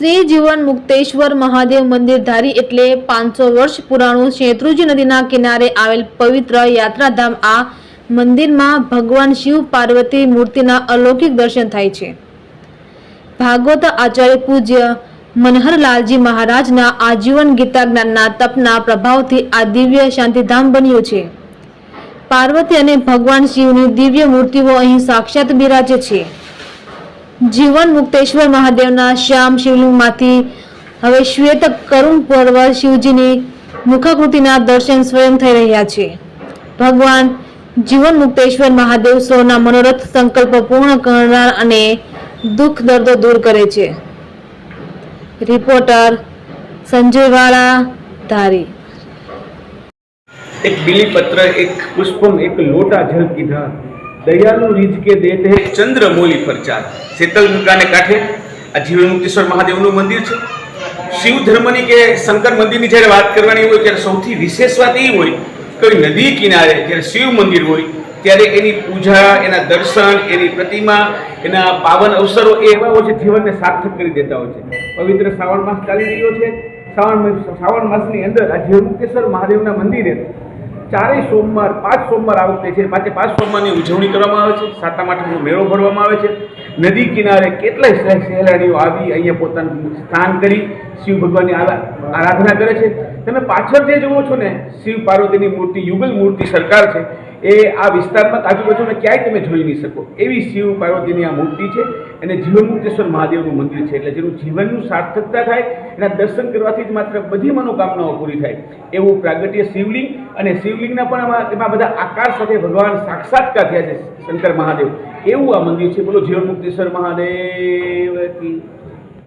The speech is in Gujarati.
શ્રી જીવન મુક્તેશ્વર મહાદેવ મંદિર ધારી એટલે પાંચસો વર્ષ પુરાણું શેત્રુજી નદીના કિનારે આવેલ પવિત્ર યાત્રાધામ આ મંદિરમાં ભગવાન શિવ પાર્વતી મૂર્તિના અલૌકિક દર્શન થાય છે. ભાગવત આચાર્ય પૂજ્ય મનહરલાલજી મહારાજના આજીવન ગીતા જ્ઞાનના તપના પ્રભાવથી આ દિવ્ય શાંતિધામ બન્યું છે. પાર્વતી અને ભગવાન શિવની દિવ્ય મૂર્તિઓ અહીં સાક્ષાત બિરાજે છે. જીવન મુક્તેશ્વર મહાદેવના શ્યામ શિવલિંગમાંથી હવે શ્વેત કરુણ પર્વ શિવજીની મુખાકૃતિના દર્શન સ્વયં થઈ રહ્યા છે. ભગવાન જીવન મુક્તેશ્વર મહાદેવ સૌના મનોરથ સંકલ્પ પૂર્ણ કરનાર અને દુઃખ દર્દો દૂર કરે છે. રિપોર્ટર સંજયવાળા ધારી. એક બિલીપત્ર, એક પુષ્પમ, એક લોટા જલ કીધા દયાલુ રીત કે દેતે ચંદ્રમોલી ફરચાર શીતલ ગંગાને કાંઠે. આ જીવ મુક્તેશ્વર મહાદેવનું મંદિર છે. શિવ ધર્મની કે શંકર મંદિરની જ્યારે વાત કરવાની હોય, ત્યારે સૌથી વિશેષ વાત એ હોય કોઈ નદી કિનારે જ્યારે શિવ મંદિર હોય, ત્યારે એની પૂજા, એના દર્શન, એની પ્રતિમા, એના પાવન અવસરો એ એવા હોય છે, જીવનને સાર્થક કરી દેતા હોય છે. પવિત્ર શ્રાવણ માસ ચાલી રહ્યો છે. શ્રાવણ શ્રાવણ માસની અંદર આ જીવમુક્તેશ્વર મહાદેવના મંદિરે ચારેય સોમવાર, પાંચ સોમવાર આ છે. પાંચે પાંચ સોમવારની ઉજવણી કરવામાં આવે છે. સાતમ આઠમનો મેળો ભરવામાં આવે છે. નદી કિનારે કેટલાય સહે- સહેલાણીઓ આવી અહીંયા પોતાનું સ્થાન કરી શિવ ભગવાનની આરાધના કરે છે. તમે પાછળ જે જુઓ છો ને, શિવ પાર્વતીની મૂર્તિ, યુગલ મૂર્તિ સરકાર છે. એ આ વિસ્તારમાં આજુબાજુને ક્યાંય તમે જોઈ નહીં શકો. એવી શિવ પાર્વતીની આ મૂર્તિ છે અને જીવનમુક્તેશ્વર મહાદેવનું મંદિર છે એટલે જેનું જીવનનું સાર્થકતા થાય, એના દર્શન કરવાથી જ માત્ર બધી મનોકામનાઓ પૂરી થાય. એવું પ્રાગટ્ય શિવલિંગ અને શિવલિંગના પણ એમાં બધા આકાર સાથે ભગવાન સાક્ષાત્કાર થયા છે શંકર મહાદેવ. એવું આ મંદિર છે. બોલો, જીવનમુક્તેશ્વર મહાદેવ